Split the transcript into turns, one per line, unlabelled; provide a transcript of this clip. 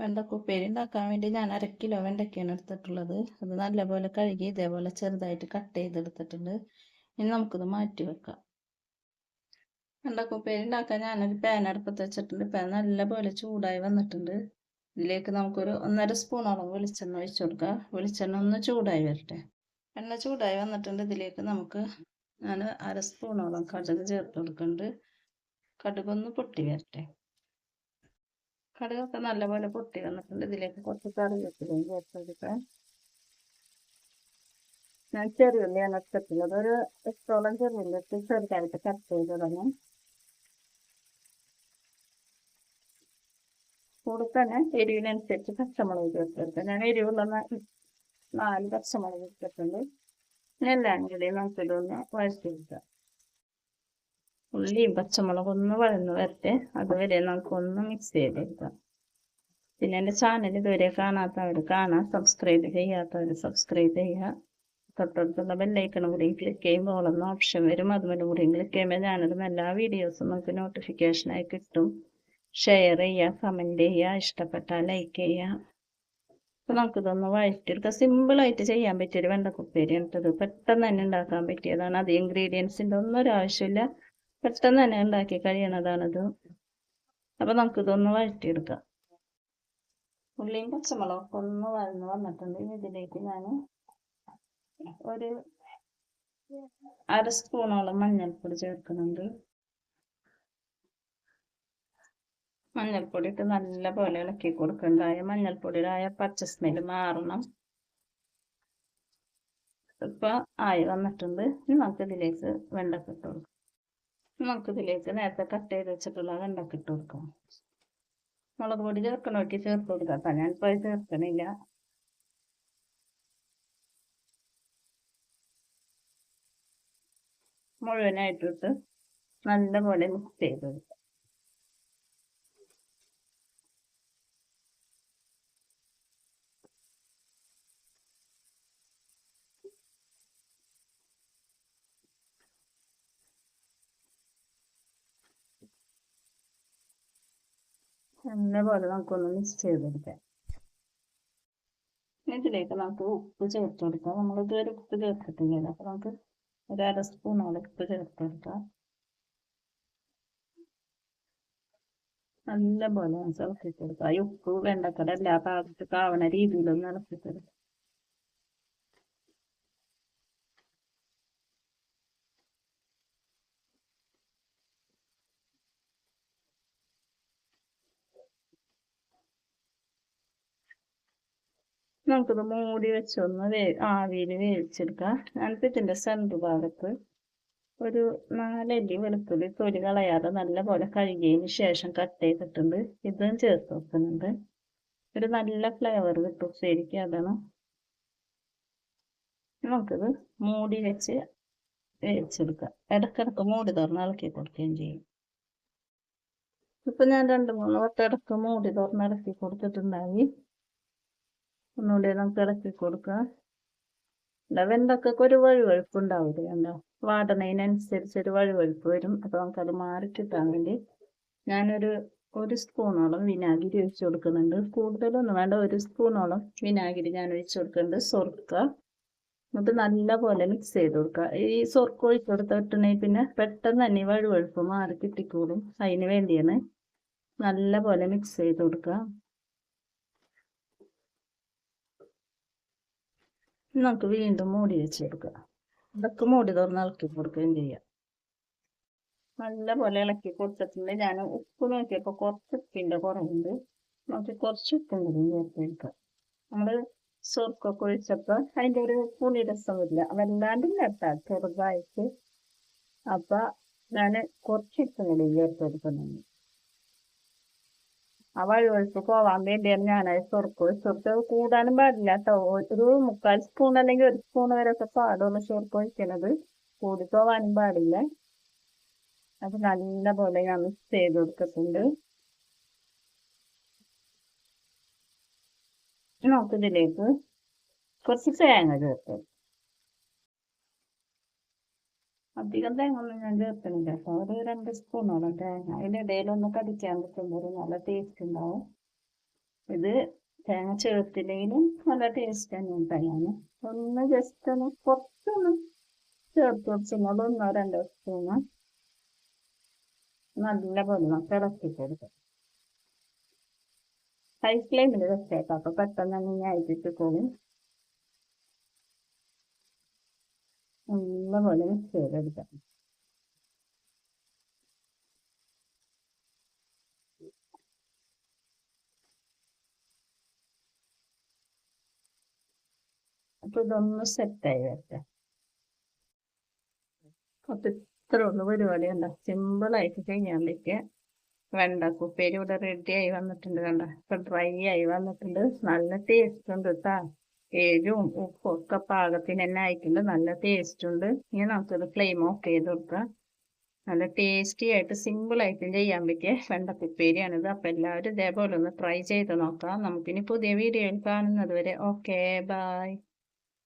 വെണ്ടക്ക ഉപ്പേരി ഉണ്ടാക്കാൻ വേണ്ടി ഞാൻ അര കിലോ വെണ്ടയ്ക്കയാണ് എടുത്തിട്ടുള്ളത്. അത് നല്ലപോലെ കഴുകി ഇതേപോലെ ചെറുതായിട്ട് കട്ട് ചെയ്തെടുത്തിട്ടുണ്ട്. ഇനി നമുക്കിത് മാറ്റി വെക്കാം. വെണ്ടക്ക ഉപ്പേരി ഉണ്ടാക്കാൻ ഞാനൊരു പാൻ അടുപ്പത്ത് വെച്ചിട്ടുണ്ട്. പാൻ നല്ലപോലെ ചൂടായി വന്നിട്ടുണ്ട്. ഇതിലേക്ക് നമുക്കൊരു ഒന്നര സ്പൂണോളം വെളിച്ചെണ്ണ ഒഴിച്ചു കൊടുക്കാം. വെളിച്ചെണ്ണ ഒന്ന് ചൂടായി വരട്ടെ. എണ്ണ ചൂടായി വന്നിട്ടുണ്ട്. ഇതിലേക്ക് നമുക്ക് ഞാൻ അര സ്പൂണോളം കടുക് ചേർത്ത് കൊടുക്കുന്നുണ്ട്. കടുക് ഒന്ന് പൊട്ടി വരട്ടെ. കടുകൊക്കെ നല്ലപോലെ പൊട്ടി വന്നിട്ടുണ്ട്. ഇതിലേക്ക് കുറച്ച് കറിവേപ്പിലയും ചേർത്ത് കൊടുക്കാം. ഞാൻ ചെറിയുള്ളിയാണ് എടുത്തിട്ടുള്ളത് ഒരു എട്ടോളം ചെറിയുള്ളി എടുത്ത് ചെറുതായിട്ട് കട്ട് ചെയ്ത് തുടങ്ങും. കൂടെ തന്നെ എരിവിനനുസരിച്ച് പച്ചമുളക് ചേർത്തെടുക്കാം ഞാൻ എരിവുള്ള നാല് പച്ചമുളക് ചേർത്തിട്ടുണ്ട് എല്ലാം കൂടി നമുക്കിതൊന്ന് വഴറ്റിയെടുക്കാം ഉള്ളിയും പച്ചമുളകും ഒന്ന് വഴന്ന് വരട്ടെ. അതുവരെ നമുക്കൊന്ന് മിക്സ് ചെയ്തെടുക്കാം. പിന്നെ എന്റെ ചാനൽ ഇതുവരെ കാണാത്തവർ കാണാം. സബ്സ്ക്രൈബ് ചെയ്യാത്തവർ സബ്സ്ക്രൈബ് ചെയ്യുക. തൊട്ടടുത്തുള്ള ബെല്ലൈക്കണം കൂടി ക്ലിക്ക് ചെയ്യുമ്പോൾ ഒന്ന് ഓപ്ഷൻ വരും. അതുപോലെ കൂടി ക്ലിക്ക് ചെയ്യുമ്പോൾ ഞാനിടുന്ന എല്ലാ വീഡിയോസും നമുക്ക് നോട്ടിഫിക്കേഷനായി കിട്ടും. ഷെയർ ചെയ്യുക കമന്റ് ചെയ്യുക ഇഷ്ടപ്പെട്ടാൽ ലൈക്ക് ചെയ്യുക. അപ്പോൾ നമുക്കിതൊന്ന് വഴറ്റിയെടുക്കാം. സിമ്പിളായിട്ട് ചെയ്യാൻ പറ്റിയൊരു വെണ്ടക്കുപ്പേരി എന്നിട്ടത് പെട്ടെന്ന് തന്നെ ഉണ്ടാക്കാൻ പറ്റിയതാണ്. അത് ഇൻഗ്രീഡിയൻസിന്റെ ഒന്നും ഒരു ആവശ്യമില്ല. പെട്ടെന്ന് തന്നെ ഉണ്ടാക്കി കഴിയണതാണിത്. അപ്പൊ നമുക്കിതൊന്ന് വഴറ്റിയെടുക്കാം. ഉള്ളിയും പച്ചമുളകൊക്കെ ഒന്ന് വഴന്ന് വന്നിട്ടുണ്ട്. ഇതിലേക്ക് ഞാൻ ഒരു അര സ്പൂണോളം മഞ്ഞൾപ്പൊടി ചേർക്കുന്നുണ്ട്. മഞ്ഞൾപ്പൊടി ഇട്ട് നല്ല പോലെ ഇളക്കി കൊടുക്കണ്ടായ മഞ്ഞൾപ്പൊടിയുടെ പച്ച സ്മെൽ മാറണം. ഇപ്പൊ ആയി വന്നിട്ടുണ്ട്. നമുക്ക് ഇതിലേക്ക് വെണ്ടക്ക ഇട്ട് കൊടുക്കാം. നമുക്കിതിലേക്ക് നേരത്തെ കട്ട് ചെയ്ത് വെച്ചിട്ടുള്ള വെണ്ടക്ക ഇട്ട് കൊടുക്കാം. മുളക് പൊടി ചേർക്കണോക്കി ചേർത്ത് കൊടുക്കാം. ഞാനിപ്പോൾ ചേർക്കണില്ല. മുഴുവനായിട്ടിട്ട് നല്ലപോലെ മിക്സ് ചെയ്ത് കൊടുക്കാം. പോലെ നമുക്കൊന്ന് മിക്സ് ചെയ്തെടുക്കാം. ഇതിലേക്ക് നമുക്ക് ഉപ്പ് ചേർത്ത് കൊടുക്കാം. നമ്മൾ ഇതുവരെ ഉപ്പ് ചേർത്തിട്ടില്ലല്ലോ അപ്പോൾ നമുക്ക് ഒരു അര സ്പൂണോളം ഉപ്പ് ചേർത്ത് കൊടുക്കാം. നല്ല പോലെ ഇളക്കി കൊടുക്കാം. ഈ ഉപ്പ് വെണ്ടക്കട എല്ലാ ഭാഗത്തേക്ക് ആവണ രീതിയിലൊന്ന് ഇളക്കി കൊടുക്കാം. നമുക്കിത് മൂടി വെച്ചൊന്ന് വേ ആവിയിൽ വേവിച്ചെടുക്കാം. ഞാനിപ്പോൾ ഇതിന്റെ സെന്റർ ഭാഗത്ത് ഒരു നാലല്ലി വെളുത്തുള്ളി തൊലി കളയാതെ നല്ലപോലെ കഴുകിയതിന് ശേഷം കട്ട് ചെയ്തിട്ടുണ്ട്. ഇതും ചേർത്ത് വെക്കുന്നുണ്ട്. ഒരു നല്ല ഫ്ലേവർ കിട്ടും ശരിക്കും അതാണ്. നമുക്കിത് മൂടി വെച്ച് വേവിച്ചെടുക്കാം. ഇടക്കിടക്ക് മൂടി തുറന്ന് ഇളക്കി കൊടുക്കുകയും ചെയ്യും. ഇപ്പം ഞാൻ രണ്ട് മൂന്ന് വട്ടം ഇടയ്ക്ക് മൂടി തുറന്ന് ഇളക്കി കൊടുത്തിട്ടുണ്ടായി. ഒന്നുകൂടി നമുക്ക് ഇളക്കി കൊടുക്കാം. വെണ്ടക്കൊക്കെ ഒരു വഴുവഴുപ്പ് ഉണ്ടാവില്ല കണ്ടോ വാടണതിനനുസരിച്ച് ഒരു വഴുവഴുപ്പ് വരും. അപ്പോൾ നമുക്കത് മാറിക്കിട്ടാൻ വേണ്ടി ഞാനൊരു ഒരു സ്പൂണോളം വിനാഗിരി ഒഴിച്ചു കൊടുക്കുന്നുണ്ട്. കൂടുതലൊന്നും വേണ്ട ഒരു സ്പൂണോളം വിനാഗിരി ഞാൻ ഒഴിച്ചു കൊടുക്കുന്നുണ്ട്. സ്വർക്ക എന്നിട്ട് നല്ലപോലെ മിക്സ് ചെയ്ത് കൊടുക്കുക. ഈ സ്വർക്ക ഒഴിച്ചു കൊടുത്തിട്ടുണ്ടെങ്കിൽ പിന്നെ പെട്ടെന്ന് തന്നെ വഴുവഴുപ്പ് മാറി കിട്ടിക്കോളും അതിന് വേണ്ടിയാണ് നല്ല പോലെ മിക്സ് ചെയ്ത് കൊടുക്കുക. നമുക്ക് വീണ്ടും മൂടി വെച്ചെടുക്കുക ഇതൊക്കെ മൂടി തുറന്ന് ഇളക്കി കൊടുക്കുകയും ചെയ്യാം? നല്ല പോലെ ഇളക്കി കൊടുത്തിട്ടുണ്ട്. ഞാൻ ഉപ്പ് നോക്കിയപ്പോൾ കുറച്ച് ഉപ്പിന്റെ കുറവുണ്ട്. നമുക്ക് കുറച്ച് ഉപ്പും കൂടി ചേർത്ത് വെക്കാം നമ്മൾ സുർക്കൊക്കെ ഒഴിച്ചപ്പോൾ അതിന്റെ ഒരു പുളി രസം വരില്ല വല്ലാണ്ടില്ല കേട്ടോ ചെറുതായിട്ട്. അപ്പം ഞാൻ കുറച്ച് ഉപ്പും കൂടി ചേർത്ത് കൊടുക്കുന്നുണ്ട്. ആ വഴുവഴുപ്പ് പോവാൻ വേണ്ടിയാണ് ഞാൻ ചൊറുക്ക് ചൊറുക്ക് കൂടാനും പാടില്ല. കേട്ടോ ഒരു മുക്കാൽ സ്പൂൺ അല്ലെങ്കിൽ ഒരു സ്പൂൺ വരെ ഒക്കെ പാടുള്ളൂ ചൊറുക്ക് ഒഴിക്കുന്നത് കൂടി പോവാനും പാടില്ല. അത് നല്ല പോലെ ഞാൻ മിക്സ് ചെയ്ത് കൊടുത്തിട്ടുണ്ട്. നമുക്കിതിലേക്ക് കുറച്ച് തേങ്ങ ചേർത്ത്. അധികം തേങ്ങ ഒന്നും ഞാൻ ചേർക്കുന്നില്ല കേട്ടോ ഒരു രണ്ട് സ്പൂണോളം തേങ്ങ. അതിന്റെ ഇടയിൽ ഒന്ന് കടിക്കാൻ കിട്ടുമ്പോൾ നല്ല ടേസ്റ്റ് ഉണ്ടാവും. ഇത് തേങ്ങ ചേർത്തില്ലെങ്കിലും നല്ല ടേസ്റ്റ് തന്നെ തേങ്ങ ഒന്ന് ജസ്റ്റ് ഒന്ന് കുറച്ചൊന്ന് ചേർത്ത് കൊടുക്കുന്നത് ഒന്നോ രണ്ടോ സ്പൂണ് നല്ല നമുക്ക് ഇളക്കി കൊടുക്കാം ഹൈ ഫ്ലെയിമിൽ വെച്ചേക്കാം. അപ്പോൾ പെട്ടെന്ന് തന്നെ ഞാൻ അയച്ചിട്ട് പോകും. നല്ലപോലെ മിക്സ് ചെയ്തെടുക്കാം അപ്പൊ ഇതൊന്ന് സെറ്റായി വരട്ടെ. അപ്പൊ ഇത്ര ഒന്ന് പരിപാടി കണ്ട? സിമ്പിളായിട്ട് ആയിട്ട് കഴിഞ്ഞാലേക്ക് വെണ്ടക്ക കുപ്പേരി ഇവിടെ റെഡി ആയി വന്നിട്ടുണ്ട് കണ്ട? ഇപ്പൊ ഡ്രൈ ആയി വന്നിട്ടുണ്ട്. നല്ല ടേസ്റ്റ് ഉണ്ട് കേട്ടാ എരിവും ഉപ്പും ഒക്കെ പാകത്തിന് തന്നെ ആയിട്ടുണ്ട്. നല്ല ടേസ്റ്റ് ഉണ്ട്. ഇനി നമുക്കത് ഫ്ലെയിം ഓഫ് ചെയ്ത് കൊടുക്കാം. നല്ല ടേസ്റ്റി ആയിട്ട് സിമ്പിൾ ആയിട്ടും ചെയ്യാൻ പറ്റിയ വെണ്ടപ്പിപ്പേരിയാണിത് അപ്പൊ എല്ലാവരും ഇതേപോലെ ഒന്ന് ട്രൈ ചെയ്ത് നോക്കാം. നമുക്കിനി പുതിയ വീഡിയോയിൽ കാണുന്നത് വരെ. Okay bye